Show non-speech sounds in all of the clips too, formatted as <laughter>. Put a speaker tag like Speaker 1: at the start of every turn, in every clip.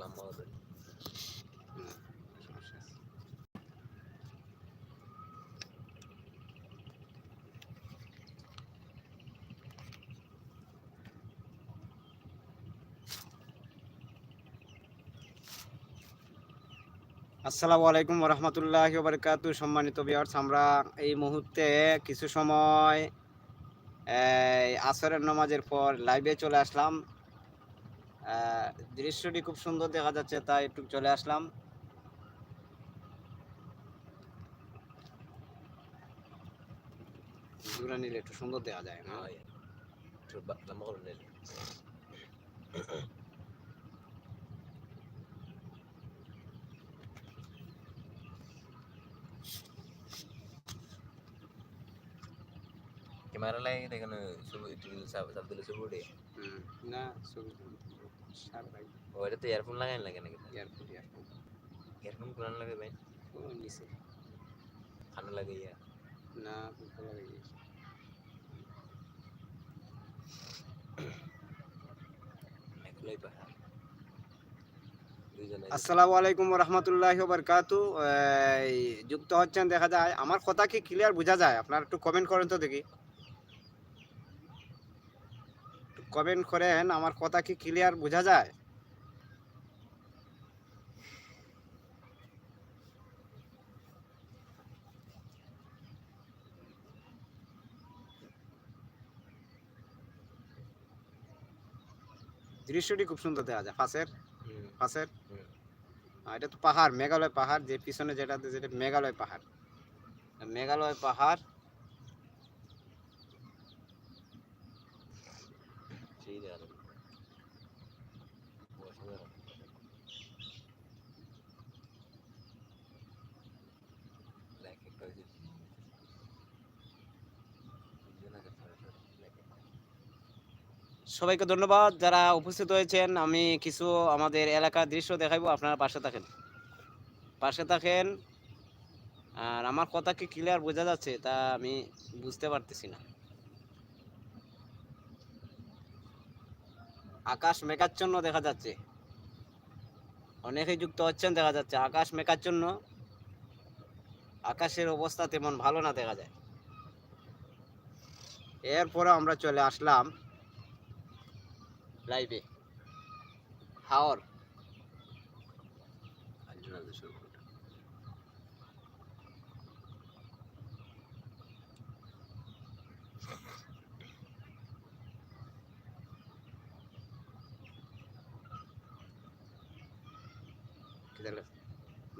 Speaker 1: লম্বা হবে
Speaker 2: আসসালামু আলাইকুম রহমতুল্লাহ বারকাত সম্মানিত বিয়ার্স আমরা এই মুহূর্তে কিছু সময় আসরের নামাজের পর লাইভে চলে আসলাম। দৃশ্যটি খুব সুন্দর দেখা যাচ্ছে তাই একটু চলে আসলাম। নিলে একটু সুন্দর দেখা যায় না?
Speaker 1: একটু ক্যামেরা লাগিয়ে দেখেন সাপ সাপ দিলে উঠে।
Speaker 2: না ছবি সার ভাই
Speaker 1: তো ইয়ারফোন লাগাই লাগে নাকি
Speaker 2: এয়ারপোর্ট এয়ারপোর্ট
Speaker 1: ইয়ারফোন কোরআন লাগে ভাই
Speaker 2: ও নিচে
Speaker 1: ঠান্ডা লাগে ইয়া
Speaker 2: না ভালো লাগে আসসালামু আলাইকুম রহমতুল্লাহ বারকাতু যুক্ত হচ্ছেন দেখা যায় আমার কথা কি ক্লিয়ার বোঝা যায় আপনারা একটু কমেন্ট করেন তো দেখি কমেন্ট করেন? আমার কথা কি ক্লিয়ার বোঝা যায়? দৃশ্যটি খুব সুন্দর দেখা যায়
Speaker 1: ফাঁসের
Speaker 2: ফাঁসের। এটা তো পাহাড় মেঘালয় পাহাড় যে পিছনে যেটা যেটা মেঘালয় পাহাড়। মেঘালয় পাহাড়
Speaker 1: সেই দেখা যাবে। অসাধারণ। Like একটা ওই যে দুজনে একটা ছড়া ছড়া, like একটা।
Speaker 2: সবাইকে ধন্যবাদ। যারা উপস্থিত হয়েছেন, আমি কিছু আমাদের এলাকার দৃশ্য দেখাইবো, আপনারা পাশে থাকেন। পাশে থাকেন, আর আমার কথা কি ক্লিয়ার বোঝা যাচ্ছে, তা আমি বুঝতে পারতেছি না। আকাশ মেঘাচ্ছন্ন দেখা যাচ্ছে। অনেকেই যুক্ত হচ্ছেন, দেখা যাচ্ছে আকাশ মেঘাচ্ছন্ন। আকাশের অবস্থা তেমন ভালো না দেখা যায়। এরপরে আমরা চলে আসলাম। লাইভে। হাওর।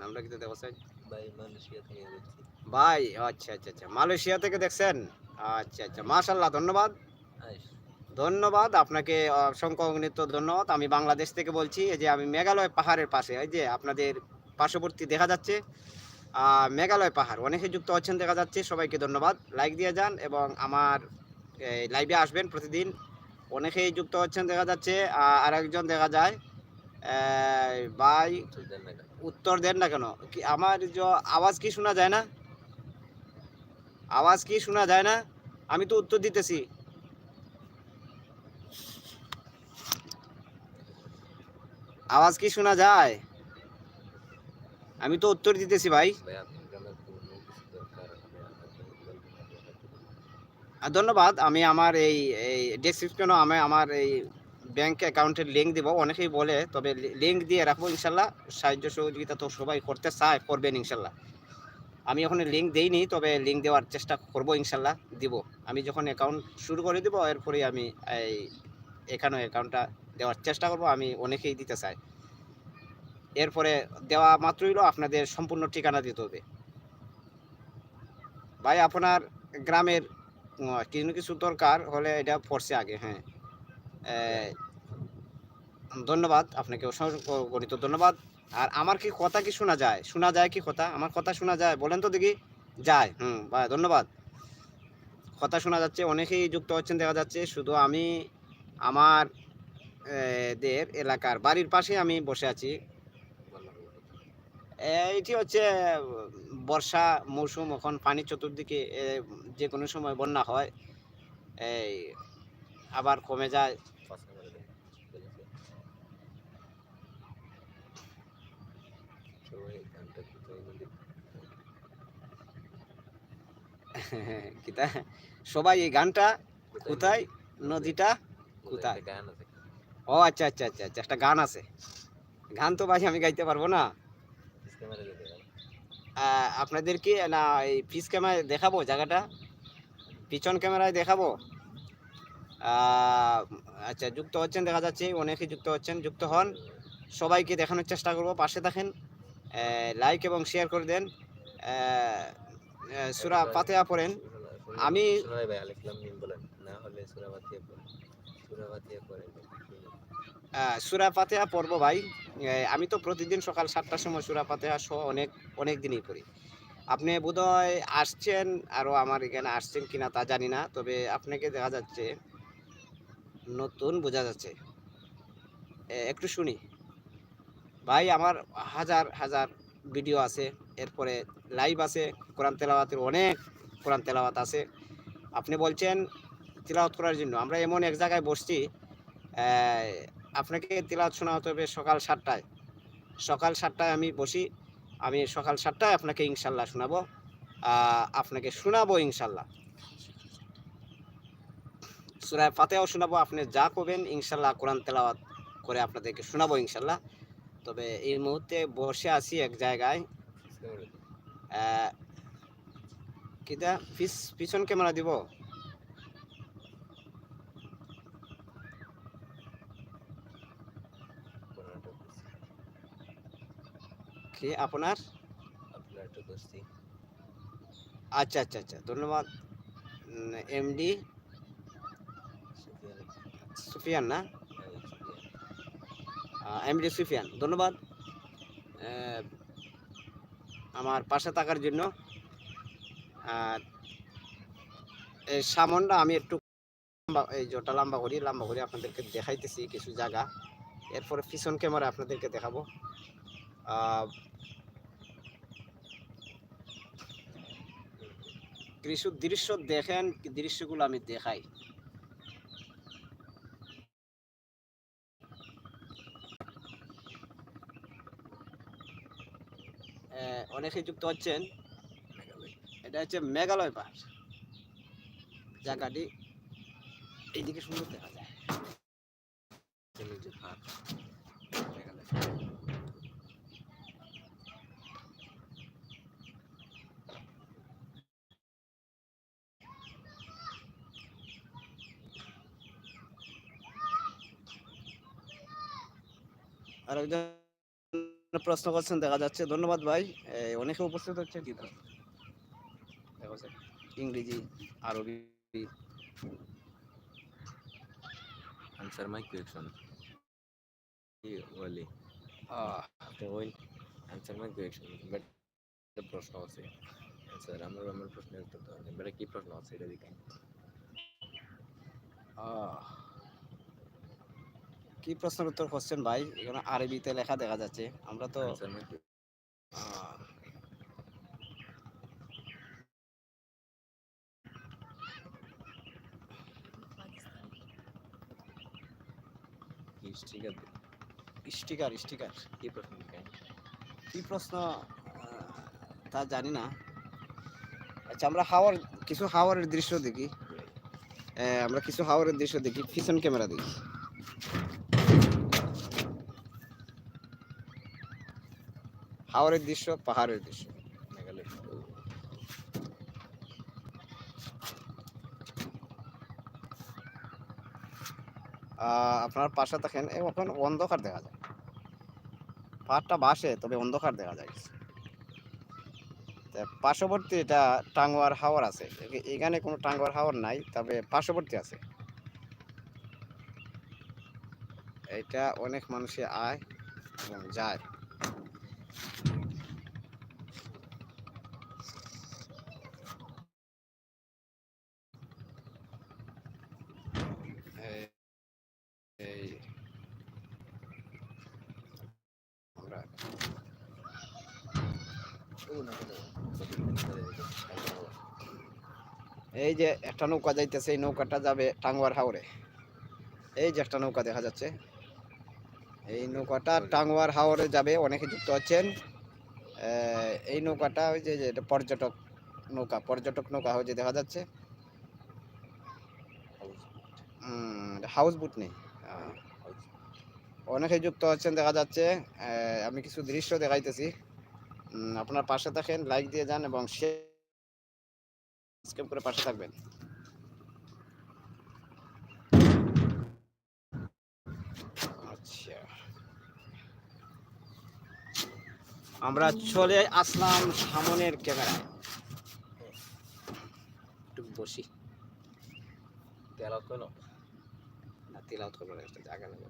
Speaker 2: নামটা দেখো
Speaker 1: ভাই মালয়েশিয়া থেকে
Speaker 2: ভাই আচ্ছা আচ্ছা আচ্ছা। মালয়েশিয়া থেকে দেখছেন? আচ্ছা আচ্ছা। মাশাল্লাহ ধন্যবাদ। ধন্যবাদ। আপনাকে অসংখ্য অগণিত ধন্যবাদ। আমি বাংলাদেশ থেকে বলছি, এই যে আমি মেঘালয় পাহাড়ের পাশে, এই যে আপনাদের পার্শ্ববর্তী দেখা যাচ্ছে মেঘালয় পাহাড় অনেকে যুক্ত হচ্ছেন দেখা যাচ্ছে, সবাইকে ধন্যবাদ। লাইক দিয়ে যান এবং আমার লাইভে আসবেন প্রতিদিন। অনেকেই যুক্ত হচ্ছেন দেখা যাচ্ছে আর একজন দেখা যায় ভাই? উত্তর দেন না কেন? কি, আমার আওয়াজ কি শোনা যায় না? আওয়াজ কি শোনা যায় না? আমি তো উত্তর দিতেছি। আওয়াজ কি শোনা যায়? আমি তো উত্তর দিতেছি ভাই। ধন্যবাদ আমি আমার এই এই ডেসক্রিপশনে আমি আমার এই ব্যাংক অ্যাকাউন্টের লিঙ্ক দিব। অনেকেই বলে তবে লিঙ্ক দিয়ে রাখব ইনশাল্লাহ। সাহায্য সহযোগিতা তো সবাই করতে চায় করবেন ইনশাল্লাহ। আমি এখন লিঙ্ক দেইনি তবে লিঙ্ক দেওয়ার চেষ্টা করব ইনশাল্লাহ দিব। আমি যখন অ্যাকাউন্ট শুরু করে দিব এরপরেই আমি এই এখানে অ্যাকাউন্টটা দেওয়ার চেষ্টা করব, আমি অনেকেই দিতে চাই। এরপরে দেওয়া মাত্রই হলো আপনাদের সম্পূর্ণ ঠিকানা দিতে হবে। ভাই, আপনার গ্রামের কিছু কিছু দরকার হলে এটা পড়ছে আগে হ্যাঁ। ধন্যবাদ, আপনাকে গণিত ধন্যবাদ। আর আমার কি কথা কি শোনা যায়? শোনা যায় কি কথা? আমার কথা শোনা যায়? বলেন তো দেখি। যায়, হুম, ভাই, ধন্যবাদ। কথা শোনা যাচ্ছে, অনেকেই যুক্ত হচ্ছেন, দেখা যাচ্ছে। শুধু আমি, আমার দের এলাকার বাড়ির পাশে আমি বসে আছি। এইটি হচ্ছে, বর্ষা মৌসুম, এখন পানি চতুর্দিকে যে কোনো সময় বন্যা হয়, এই, আবার কমে যায়। <laughs>
Speaker 1: এটা
Speaker 2: সবাই এই গানটা কোথায় নদীটা কোথায়?
Speaker 1: গান আছে
Speaker 2: ও আচ্ছা আচ্ছা আচ্ছা আচ্ছা একটা গান আছে। গান তো ভাই আমি গাইতে পারব না। আপনাদের কি, না, এই পিস ক্যামেরায় দেখাবো জায়গাটা? পিছন ক্যামেরায় দেখাবো? আচ্ছা যুক্ত হচ্ছেন, দেখা যাচ্ছে অনেকেই যুক্ত হচ্ছেন, যুক্ত হন। সবাইকে দেখানোর চেষ্টা করব, পাশে থাকেন। লাইক এবং শেয়ার করে দেন। সুরা পাতেয়া পড়েন। আমি- সুরা পাতেহা পড়ব ভাই। আমি তো প্রতিদিন সকাল সাতটার সময় সুরা পাতেহা সহ অনেক অনেক দিনই পড়ি। আপনি বোধহয় আসছেন আরও আমার এখানে আসছেন কিনা তা জানি না, তবে আপনাকে দেখা যাচ্ছে, নতুন বোঝা যাচ্ছে। একটু শুনি। ভাই, আমার হাজার হাজার ভিডিও আছে, এরপরে লাইভ আছে, কোরআন তেলাওয়াতের অনেক কোরআন তেলাওয়াত আছে। আপনি বলছেন তেলাওয়াত করার জন্য। আমরা এমন এক জায়গায় বসছি আপনাকে তিলাওয়াত শোনাতে হবে সকাল সাতটায়। সকাল সাতটায় আমি বসি, আমি সকাল সাতটায় আপনাকে ইনশাল্লাহ শোনাবো আপনাকে শোনাবো ইনশাল্লাহ। সুরায় ফাতেহাও শোনাবো, আপনি যা করবেন ইনশাল্লাহ কোরআন তেলাওয়াত করে আপনাদেরকে শোনাবো ইনশাল্লাহ। তবে এই মুহূর্তে বসে আছি এক জায়গায় পিস পিছন ক্যামেরা দিব? কি আপনার? আচ্ছা আচ্ছা আচ্ছা ধন্যবাদ। এমডি?
Speaker 1: সুফিয়ান।
Speaker 2: না?
Speaker 1: হ্যাঁ,
Speaker 2: এমডি সুফিয়ান ধন্যবাদ। আমার পাশে থাকার জন্য। আর এই সামনটা আমি একটু লম্বা- এই জটা লম্বা করি লম্বা করে আপনাদেরকে দেখাইতেছি কিছু জায়গা। এরপরে পিছন ক্যামেরা আপনাদেরকে দেখাবো। কিছু দৃশ্য দেখেন দৃশ্যগুলো আমি দেখাই। অনেকে যুক্ত হচ্ছেন। এটা হচ্ছে মেঘালয় পাহাড়। জায়গাটি এইদিকে সুন্দর দেখা যায়।
Speaker 1: পাহাড়, মেঘালয়।
Speaker 2: আর একজন প্রশ্ন করছেন দেখা যাচ্ছে। ধন্যবাদ ভাই। অনেকে উপস্থিত হচ্ছে কি ইংরেজি আরবি।
Speaker 1: Answer my question. বলি।
Speaker 2: আহ,
Speaker 1: আপনি ওই answer my question. But the প্রশ্ন আছে। স্যার আমার আমার প্রশ্নের উত্তর দাও এবারে কি প্রশ্ন আছে? এটা দেখেন
Speaker 2: আহ। কি প্রশ্নের উত্তর করছেন ভাই? এখানে আরবিতে লেখা দেখা যাচ্ছে। আমরা তো
Speaker 1: কি স্টিকার?
Speaker 2: Sticker sticker.
Speaker 1: কি প্রশ্ন
Speaker 2: কি প্রশ্ন? তা জানি না। আচ্ছা আমরা হাওয়ার কিছু হাওয়ারের দৃশ্য দেখি। আহ, আমরা কিছু হাওয়ারের দৃশ্য দেখি। পিছন ক্যামেরা দেখি। হাওয়ারের দৃশ্য, পাহাড়ের দৃশ্য। আপনার পাশে দেখেন এখন অন্ধকার দেখা যায়। পাহাড়টা বাসে, তবে অন্ধকার দেখা যায়। পার্শ্ববর্তী এটা টাঙ্গুয়ার হাওর আছে। এখানে কোনো টাঙ্গুয়ার হাওর নাই, তবে পার্শ্ববর্তী আছে। এটা অনেক মানুষে আয় এবং যায় এই- এই আমরা
Speaker 1: ও না না
Speaker 2: এই যে একটা নৌকা যাইতেছে এই নৌকাটা যাবে টাঙ্গুয়ার হাওরে। এই যে একটা নৌকা দেখা যাচ্ছে। এই নৌকাটা টাঙ্গুয়ার হাওরে যাবে অনেকে যুক্ত আহ, এই নৌকাটা ওই যে পর্যটক নৌকা পর্যটক নৌকা ওই যে দেখা যাচ্ছে। হাউস বোট নেই। অনেকে যুক্ত হচ্ছেন দেখা যাচ্ছে। আমি কিছু দৃশ্য দেখাইতেছি। আপনার পাশে থাকেন লাইক দিয়ে যান এবং সাবস্ক্রাইব করে পাশে থাকবেন। আচ্ছা। আমরা চলে আসলাম সামনের ক্যামেরায়। একটু বসি।
Speaker 1: তেলাওয়াত করো
Speaker 2: না তিলাওত করব না একটা জায়গা লাগে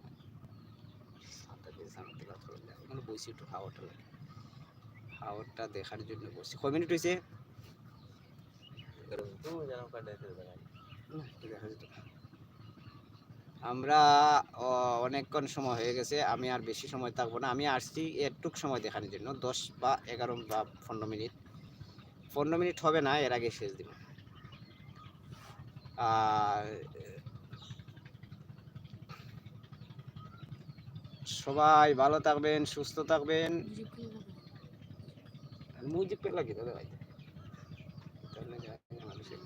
Speaker 2: সাতটা দিয়ে সামনে তিলাওত করব বসি একটু হাওয়াটা লাগে। হাওয়াটা দেখার জন্য বসি কয় মিনিট হয়েছে। আমরা অনেকক্ষণ সময় হয়ে গেছে, আমি আর বেশি সময় থাকব না। আমি আসছি একটুক সময় দেখানোর জন্য, দশ বা এগারো বা পনেরো মিনিট। পনেরো মিনিট হবে না, এর আগে শেষ দিব। আর সবাই ভালো থাকবেন, সুস্থ থাকবেন। ভাই তাহলে যা- মানুষের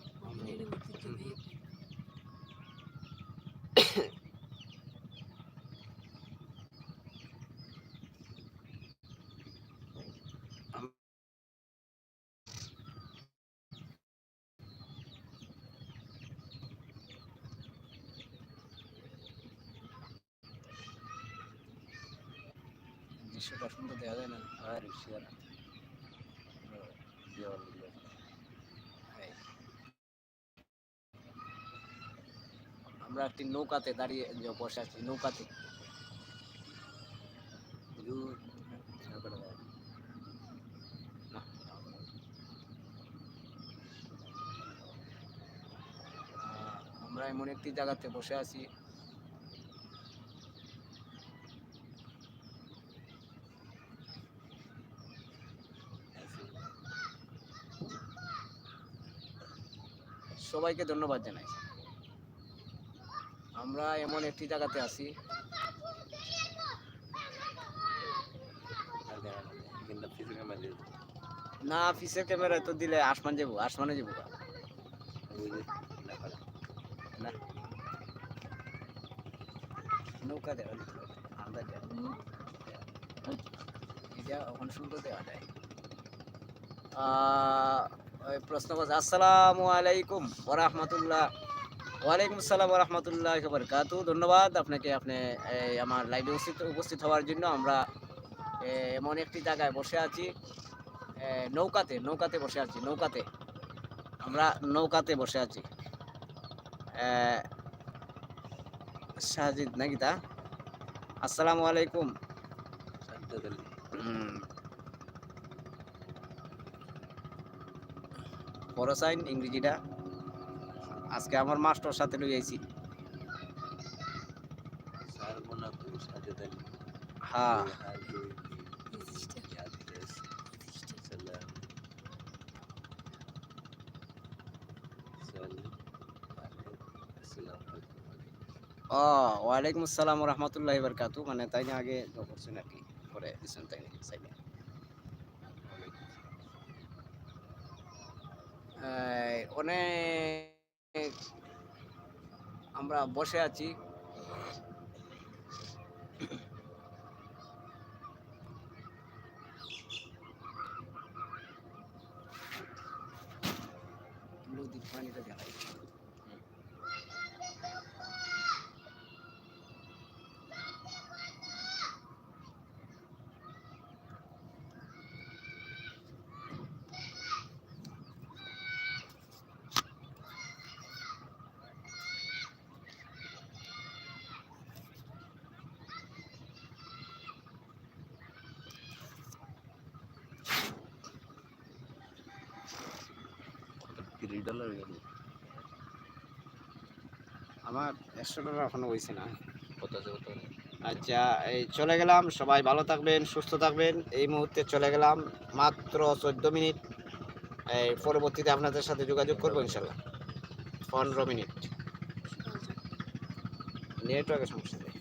Speaker 2: দৃশ্যটা সুন্দর দেখা যায় না
Speaker 1: আর
Speaker 2: এই। আমরা একটি নৌকাতে দাঁড়িয়ে বসে আছি নৌকাতে। আমরা এমন একটি জায়গাতে বসে আছি। সবাইকে ধন্যবাদ জানাই। আমরা এমন একটি জায়গাতে আছি।
Speaker 1: ক্যামেরা দিয়ে
Speaker 2: না ফিসের ক্যামেরায় তো দিলে আসমান যাব আসমানে যাব। না। নৌকা দেওয়া আন্দাজ দেওয়া। এটা ওখানে সুন্দর দেওয়া যায়। প্রশ্ন করছে আসসালামু আলাইকুম ওরহমতুল্লাহ ওয়ালাইকুম আসসালাম ওরহমতুল্লাহ বরকাতু ধন্যবাদ আপনাকে আপনি এই, আমার লাইভে উপস্থিত উপস্থিত হওয়ার জন্য। আমরা এমন একটি জায়গায় বসে আছি নৌকাতে নৌকাতে বসে আছি নৌকাতে। আমরা নৌকাতে বসে আছি। সাজিদ নাকি তা? আসসালামু আলাইকুম। বড় সাইন ইংরেজিটা। আজকে আমার মাস্টার সাথে লই আইছি। হ্যাঁ ও ওয়ালাইকুম আসসালাম রহমতুল্লাহ বরকাতু মানে তাই না আগে করছেন আর কি করে দিচ্ছেন তাই সাইডে এই, অনেক আমরা বসে আছি। পানিটা দেখাই
Speaker 1: তিরিশ ডলার
Speaker 2: আমার একশো ডলার এখনও হয়েছে না। আচ্ছা এই চলে গেলাম সবাই ভালো থাকবেন সুস্থ থাকবেন। এই মুহূর্তে চলে গেলাম মাত্র চোদ্দ মিনিট। এই পরবর্তীতে আপনাদের সাথে যোগাযোগ করব ইনশাল্লাহ। পনেরো মিনিট। নেটওয়ার্কের সমস্যা নেই।